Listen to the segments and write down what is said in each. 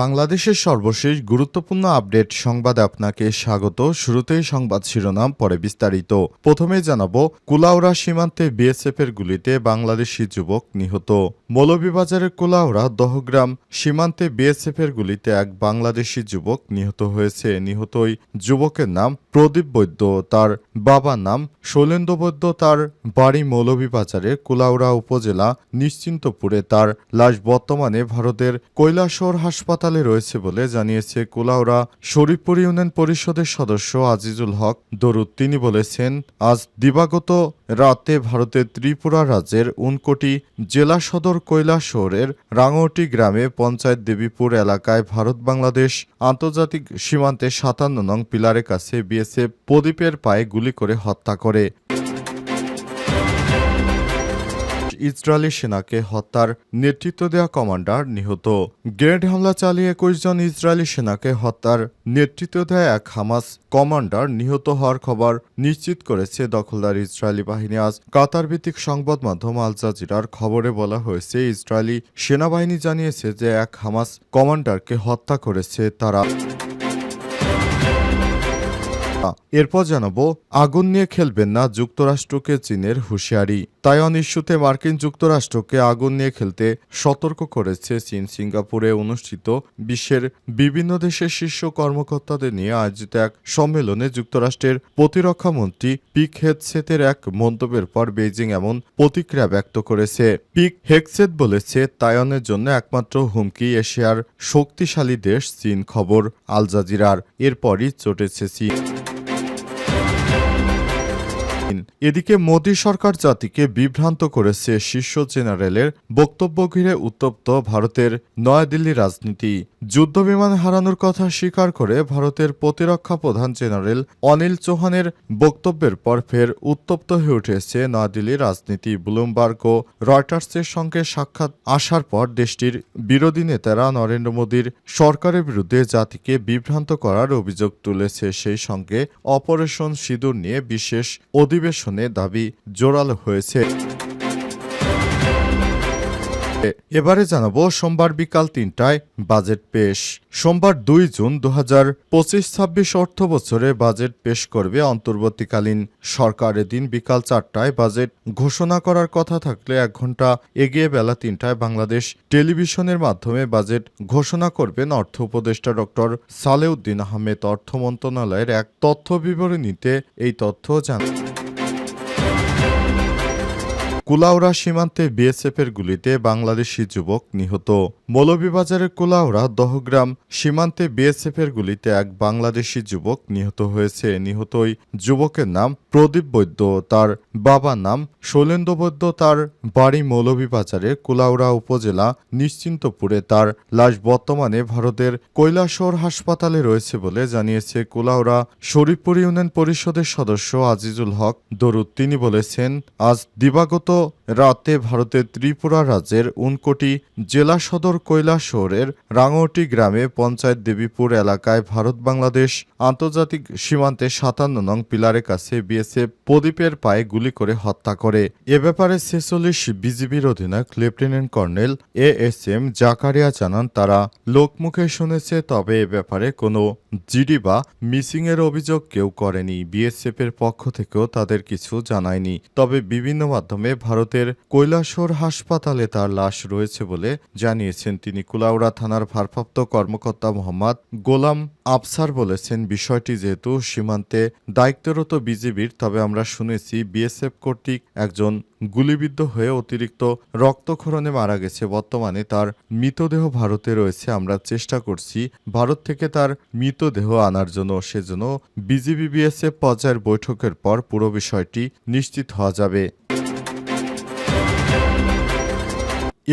বাংলাদেশের সর্বশেষ গুরুত্বপূর্ণ আপডেট সংবাদে আপনাকে স্বাগত। শুরুতেই সংবাদ শিরোনাম, পরে বিস্তারিত। প্রথমে জানাব, কুলাউড়া সীমান্তে বিএসএফ এর গুলিতে বাংলাদেশি যুবক নিহত। মৌলভীবাজারের কুলাউড়া, দহগ্রাম সীমান্তে বিএসএফ এর গুলিতে এক বাংলাদেশি যুবক নিহত হয়েছে। নিহত ওই যুবকের নাম প্রদীপ বৈদ্য, তার বাবার নাম শৈলেন্দ্র বৈদ্য, তার বাড়ি মৌলভীবাজারে কুলাউড়া উপজেলা নিশ্চিন্তপুরে। তার লাশ বর্তমানে ভারতের কৈলাসর হাসপাতালে রয়েছে বলে জানিয়েছে কুলাউড়া শরীফপুর ইউনিয়ন পরিষদের সদস্য আজিজুল হক। দরুদ তিনি বলেছেন, আজ দিবাগত রাতে ভারতের ত্রিপুরা রাজ্যের উনকোটি জেলা সদর কৈলা শহরের রাঙটি গ্রামে পঞ্চায়েত দেবীপুর এলাকায় ভারত বাংলাদেশ আন্তর্জাতিক সীমান্তে সাতান্ন নং পিলারের কাছে বিএসএফ প্রদীপের পায়ে গুলি করে হত্যা করে। ইসরায়েলি সেনাকে হত্যার নেতৃত্ব দেওয়া কমান্ডার নিহত। গ্রেনেড হামলা চালিয়ে একুশ জন ইসরায়েলি সেনাকে হত্যার নেতৃত্ব দেয় এক হামাস কমান্ডার নিহত হওয়ার খবর নিশ্চিত করেছে দখলদার ইসরায়েলি বাহিনী। আজ কাতার ভিত্তিক সংবাদ মাধ্যম আল জাজিরার খবরে বলা হয়েছে, ইসরায়েলি সেনাবাহিনী জানিয়েছে যে এক হামাস কমান্ডারকে হত্যা করেছে তারা। এরপর জানাব, আগুন নিয়ে খেলবেন না যুক্তরাষ্ট্রকে চীনের হুঁশিয়ারি। তাইওয়ান ইস্যুতে মার্কিন যুক্তরাষ্ট্রকে আগুন নিয়ে খেলতে সতর্ক করেছে চীন। সিঙ্গাপুরে অনুষ্ঠিত বিশ্বের বিভিন্ন দেশের শীর্ষ কর্মকর্তাদের নিয়ে আয়োজিত এক সম্মেলনে যুক্তরাষ্ট্রের প্রতিরক্ষা মন্ত্রী পিক হেডসেতের এক মন্তব্যের পর বেইজিং এমন প্রতিক্রিয়া ব্যক্ত করেছে। পিক হেকসেত বলেছে, তাইওয়ানের জন্য একমাত্র হুমকি এশিয়ার শক্তিশালী দেশ চীন। খবর আল জাজিরার। এরপরই চটেছে চীন। Thank you. এদিকে মোদী সরকার জাতিকে বিভ্রান্ত করেছে শীর্ষ জেনারেলের বক্তব্য ঘিরে উত্তপ্ত ভারতের নয়াদিল্লি রাজনীতি। যুদ্ধবিমান হারানোর কথা স্বীকার করে ভারতের প্রতিরক্ষা প্রধান জেনারেল অনিল চৌহানের বক্তব্যের পর ফের উত্তপ্ত হয়ে উঠেছে নয়াদিল্লি রাজনীতি। ব্লুমবার্গ ও রয়টার্সের সঙ্গে সাক্ষাৎ আসার পর দেশটির বিরোধী নেতারা নরেন্দ্র মোদীর সরকারের বিরুদ্ধে জাতিকে বিভ্রান্ত করার অভিযোগ তুলেছে। সেই সঙ্গে অপারেশন সিঁদুর নিয়ে বিশেষ অধিবেশনে দাবি জোরালো হয়েছে। এবারে জানাব, সোমবার বিকাল তিনটায় বাজেট পেশ। সোমবার দুই জুন দু হাজার পঁচিশ ছাব্বিশ অর্থ বছরে বাজেট পেশ করবে অন্তর্বর্তীকালীন সরকার। এদিন বিকাল চারটায় বাজেট ঘোষণা করার কথা থাকলে এক ঘণ্টা এগিয়ে বেলা তিনটায় বাংলাদেশ টেলিভিশনের মাধ্যমে বাজেট ঘোষণা করবেন অর্থ উপদেষ্টা ডক্টর সালেউদ্দিন আহমেদ। অর্থ মন্ত্রণালয়ের এক তথ্য বিবরণীতে এই তথ্য জানান কুলাউড়া সীমান্তে বিএসএফ এর গুলিতে বাংলাদেশি যুবক নিহত। মৌলভীবাজারের কুলাউড়া দহগ্রাম সীমান্তে বিএসএফ এর গুলিতে এক বাংলাদেশি যুবক নিহত হয়েছে। নিহত ওই যুবকের নাম প্রদীপ বৈদ্য, তার বাবার নাম শৈলেন্দ্র বৈদ্য, তার বাড়ি মৌলভীবাজারে কুলাউড়া উপজেলা নিশ্চিন্তপুরে। তার লাশ বর্তমানে ভারতের কৈলাসহর হাসপাতালে রয়েছে বলে জানিয়েছে কুলাউড়া শরীফপুর ইউনিয়ন পরিষদের সদস্য আজিজুল হক দরুদ। তিনি বলেছেন, আজ দিবাগত রাতে ভারতের ত্রিপুরা রাজ্যের উনকোটি জেলা সদর কৈলাসহরের রাঙটি গ্রামে পঞ্চায়েত দেবীপুর এলাকায় ভারত বাংলাদেশ আন্তর্জাতিক সীমান্তে সাতান্ন নং পিলারের কাছে বিএসএফ প্রদীপের পায়ে গুলি করে হত্যা করে। এ ব্যাপারে ছেচল্লিশ বিজিবির অধিনায়ক lieutenant colonel A S M Zakaria জানান, তারা লোকমুখে শুনেছে, তবে এ ব্যাপারে কোনো জিডি বা মিসিং এর অভিযোগ কেউ করেনি। বিএসএফ এর পক্ষ থেকেও তাদের কিছু জানায়নি। তবে বিভিন্ন মাধ্যমে ভারতের কৈলাসহর হাসপাতালে তার লাশ রয়েছে বলে জানিয়েছেন তিনি কুলাউড়া থানার ভারপ্রাপ্ত কর্মকর্তা মোহাম্মদ গোলাম আফসার বলেছেন, বিষয়টি যেহেতু সীমান্তে দায়িত্বরত বিজিবির, তবে আমরা শুনেছি বিএসএফ কর্তৃক একজন গুলিবিদ্ধ হয়ে অতিরিক্ত রক্তক্ষরণে মারা গেছে। বর্তমানে তার মৃতদেহ ভারতে রয়েছে। আমরা চেষ্টা করছি ভারত থেকে তার মৃতদেহ আনার জন্য। সেজন্য বিজিবি বিএসএফ পর্যায়ের বৈঠকের পর পুরো বিষয়টি নিশ্চিত হওয়া যাবে।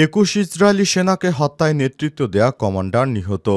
একুশ ইসরায়েলি সেনাকে হত্যায় নেতৃত্ব দেয়া কমান্ডার নিহত।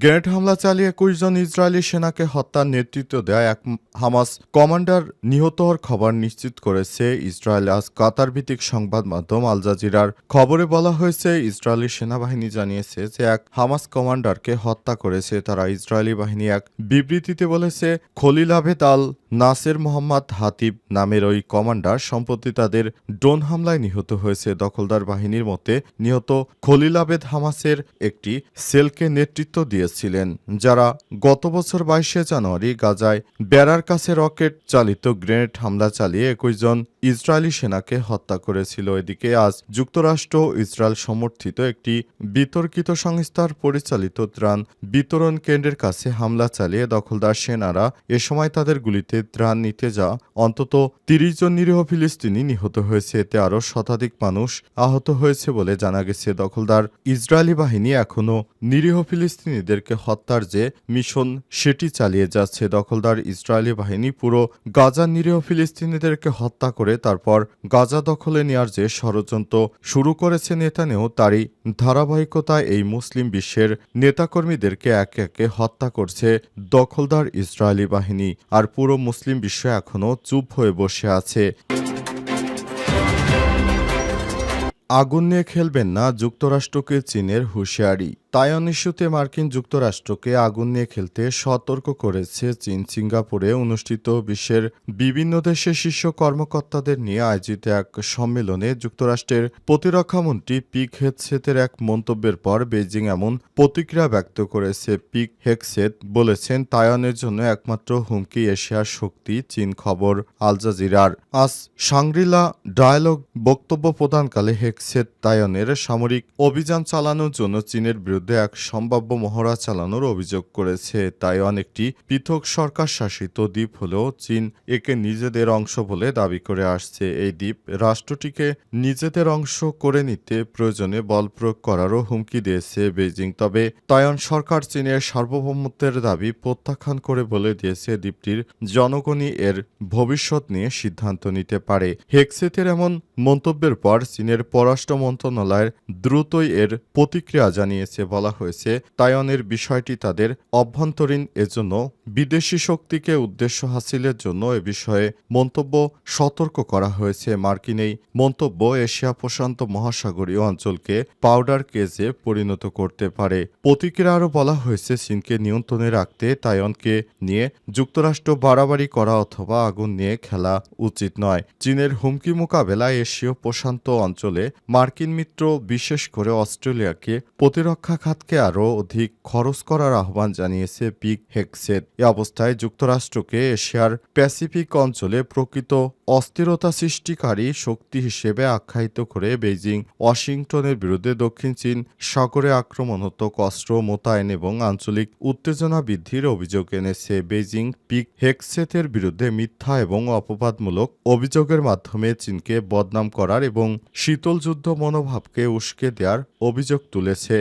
গ্রেনেড হামলা চালিয়ে একুশ জন ইসরায়েলি সেনাকে হত্যার নেতৃত্ব দেয়া এক হামাস কমান্ডার নিহত হওয়ার খবর নিশ্চিত করেছে ইসরায়েল। আজ কাতার ভিত্তিক সংবাদ মাধ্যম আল জাজিরার খবরে বলা হয়েছে, ইসরায়েলি সেনাবাহিনী জানিয়েছে যে এক হামাস কমান্ডারকে হত্যা করেছে। তারা ইসরায়েলি বাহিনী এক বিবৃতিতে বলেছে, খলিল আবেদ আল নাসের মোহাম্মদ হাতিব নামের ওই কমান্ডার সম্প্রতি তাদের ড্রোন হামলায় নিহত হয়েছে। দখলদার বাহিনীর মতে, নিহত খলিল আবেদ হামাসের একটি সেলকে নেতৃত্ব দিয়েছিলেন, যারা গত বছর বাইশে জানুয়ারি গাজায় বেড়ার কাছে রকেট চালিত গ্রেনেড হামলা চালিয়ে একুশ জন ইসরায়েলি সেনাকে হত্যা করেছিল। এদিকে আজ যুক্তরাষ্ট্র ইসরায়েল সমর্থিত একটি বিতর্কিত সংস্থার পরিচালিত ত্রাণ বিতরণ কেন্দ্রের কাছে হামলা চালিয়ে দখলদার সেনারা এ সময় তাদের গুলিতে ত্রাণ নিতে যা অন্তত তিরিশ জন নিরীহ ফিলিস্তিনি নিহত হয়েছে। এতে আরও শতাধিক মানুষ আহত হয়েছে বলে জানা গেছে। দখলদার ইসরায়েলি বাহিনী এখনও নিরীহ ফিলিস্তিনিদেরকে হত্যার যে মিশন, সেটি চালিয়ে যাচ্ছে। দখলদার ইসরায়েলি বাহিনী পুরো গাজার নিরীহ ফিলিস্তিনিদেরকে হত্যা করে তারপর গাজা দখলে নেওয়ার যে ষড়যন্ত্র শুরু করেছে নেতানেও তারই ধারাবাহিকতায় এই মুসলিম বিশ্বের নেতাকর্মীদেরকে একে একে হত্যা করছে দখলদার ইসরায়েলি বাহিনী। আর পুরো মুসলিম বিশ্ব এখনও চুপ হয়ে বসে আছে। আগুন নিয়ে খেলবেন না যুক্তরাষ্ট্রকে চীনের হুঁশিয়ারি। তাইওয়ান ইস্যুতে মার্কিন যুক্তরাষ্ট্রকে আগুন নিয়ে খেলতে সতর্ক করেছে চীন। সিঙ্গাপুরে অনুষ্ঠিত বিশ্বের বিভিন্ন দেশের শীর্ষ কর্মকর্তাদের নিয়ে আয়োজিত এক সম্মেলনে যুক্তরাষ্ট্রের প্রতিরক্ষামন্ত্রী পিক হেকসেতের এক মন্তব্যের পর বেজিং এমন প্রতিক্রিয়া ব্যক্ত করেছে। পিক হেকসেত বলেছেন, তাইওয়ানের জন্য একমাত্র হুমকি এশিয়ার শক্তি, চীন খবর আল জাজিরার। আজ সাংরিলা ডায়ালগ বক্তব্য প্রদানকালে হেকসেত তাইওয়ানের সামরিক অভিযান চালানোর জন্য চীনের বিরুদ্ধে এক সম্ভাব্য মহড়া চালানোর অভিযোগ করেছে। তাইওয়ান একটি পৃথক সরকার শাসিত দ্বীপ হলেও চীন একে নিজেদের অংশ বলে দাবি করে আসছে। এই দ্বীপ রাষ্ট্রটিকে নিজেদের অংশ করে নিতে প্রয়োজনে বল প্রয়োগ করারও হুমকি দিয়েছে বেজিং তবে তাইওয়ান সরকার চীনের সার্বভৌমত্বের দাবি প্রত্যাখ্যান করে বলে দিয়েছে। দ্বীপটির জনগণই এর ভবিষ্যৎ নিয়ে সিদ্ধান্ত নিতে পারে। হেক্সেতের এমন মন্তব্যের পর চীনের পররাষ্ট্র মন্ত্রণালয়ের দ্রুতই এর প্রতিক্রিয়া জানিয়েছে বলা হয়েছে, তাইওয়ানের বিষয়টি তাদের অভ্যন্তরীণ এজন্য, বিদেশি শক্তিকে উদ্দেশ্য হাসিলের জন্য এ বিষয়ে মন্তব্য সতর্ক করা হয়েছে। মার্কিন এই মন্তব্য এশিয়া প্রশান্ত মহাসাগরীয় অঞ্চলকে পাউডার কেজে পরিণত করতে পারে। প্রতিক্রিয়া আরও বলা হয়েছে, চীনকে নিয়ন্ত্রণে রাখতে তাইওয়ানকে নিয়ে যুক্তরাষ্ট্র বাড়াবাড়ি করা অথবা আগুন নিয়ে খেলা উচিত নয়। চীনের হুমকি মোকাবেলায় এশীয় প্রশান্ত অঞ্চলে মার্কিন মিত্র বিশেষ করে অস্ট্রেলিয়াকে প্রতিরক্ষা খাতকে আরও অধিক খরচ করার আহ্বান জানিয়েছে পিক হেকসেট এ অবস্থায় যুক্তরাষ্ট্রকে এশিয়ার প্যাসিফিক অঞ্চলে প্রকৃত অস্থিরতা সৃষ্টিকারী শক্তি হিসেবে আখ্যায়িত করে বেইজিং, ওয়াশিংটনের বিরুদ্ধে দক্ষিণ চীন সাগরে আক্রমণাত্মক অস্ত্র মোতায়েন এবং আঞ্চলিক উত্তেজনা বৃদ্ধির অভিযোগ এনেছে। বেইজিং পিক হেকসেতের বিরুদ্ধে মিথ্যা এবং অপবাদমূলক অভিযোগের মাধ্যমে চীনকে বদনাম করার এবং শীতল যুদ্ধ মনোভাবকে উস্কে দেওয়ার অভিযোগ তুলেছে।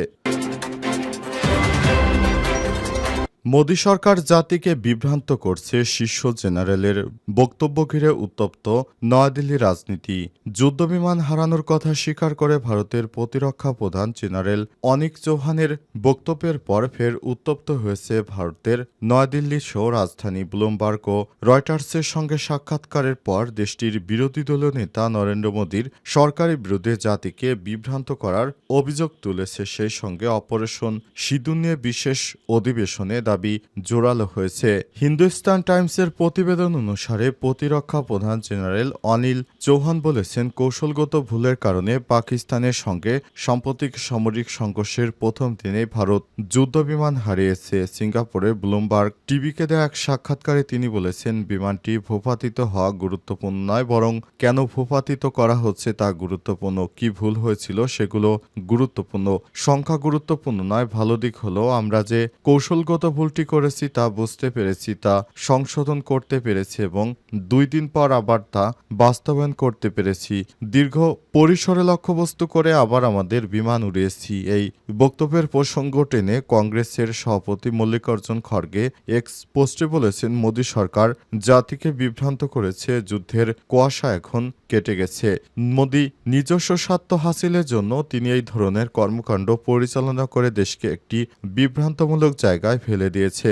মোদী সরকার জাতিকে বিভ্রান্ত করছে শীর্ষ জেনারেলের বক্তব্য ঘিরে উত্তপ্ত নয়াদিল্লি রাজনীতি। যুদ্ধবিমান হারানোর কথা স্বীকার করে ভারতের প্রতিরক্ষা প্রধান জেনারেল অনিক চৌহানের বক্তব্যের পর ফের উত্তপ্ত হয়েছে ভারতের নয়াদিল্লি সহ রাজধানী ব্লুমবার্গ ও রয়টার্সের সঙ্গে সাক্ষাৎকারের পর দেশটির বিরোধী দলীয় নেতা নরেন্দ্র মোদীর সরকারের বিরুদ্ধে জাতিকে বিভ্রান্ত করার অভিযোগ তুলেছে সেই সঙ্গে অপারেশন সিঁদুর নিয়ে বিশেষ অধিবেশনে দাবি জোরালো হয়েছে। হিন্দুস্তান টাইমসের প্রতিবেদন অনুসারে প্রতিরক্ষা প্রধান জেনারেল অনিল চৌহান বলেছেন, কৌশলগত ভুলের কারণে পাকিস্তানের সঙ্গে সাম্প্রতিক সামরিক সংঘর্ষের প্রথম দিনে ভারত যুদ্ধবিমান হারিয়েছে। সিঙ্গাপুরের ব্লুমবার্গ টিভিকে দেওয়া এক সাক্ষাৎকারে তিনি বলেছেন, বিমানটি ভূপাতিত হওয়া গুরুত্বপূর্ণ নয়, বরং কেন ভূপাতিত করা হচ্ছে তা গুরুত্বপূর্ণ, কি ভুল হয়েছিল সেগুলো গুরুত্বপূর্ণ। সংখ্যা গুরুত্বপূর্ণ নয়, ভালো দিক হলো আমরা যে কৌশলগত ভুলটি করেছি তা বুঝতে পেরেছি, তা সংশোধন করতে পেরেছি এবং দুই দিন পর আবার তা বাস্তবায়ন করতে পেরেছি। দীর্ঘ পরিসরে লক্ষ্যবস্তু করে আবার আমাদের বিমান উড়িয়েছি। এই বক্তব্যের প্রসঙ্গ টেনে কংগ্রেসের সভাপতি মল্লিকার্জুন খড়গে এক্স পোস্টে বলেছেন, মোদী সরকার জাতিকে বিভ্রান্ত করেছে, যুদ্ধের কুয়াশা এখন কেটে গেছে। মোদী নিজস্ব স্বার্থ হাসিলের জন্য তিনি এই ধরনের কর্মকাণ্ড পরিচালনা করে দেশকে একটি বিভ্রান্তমূলক জায়গায় ফেলে দিয়েছে।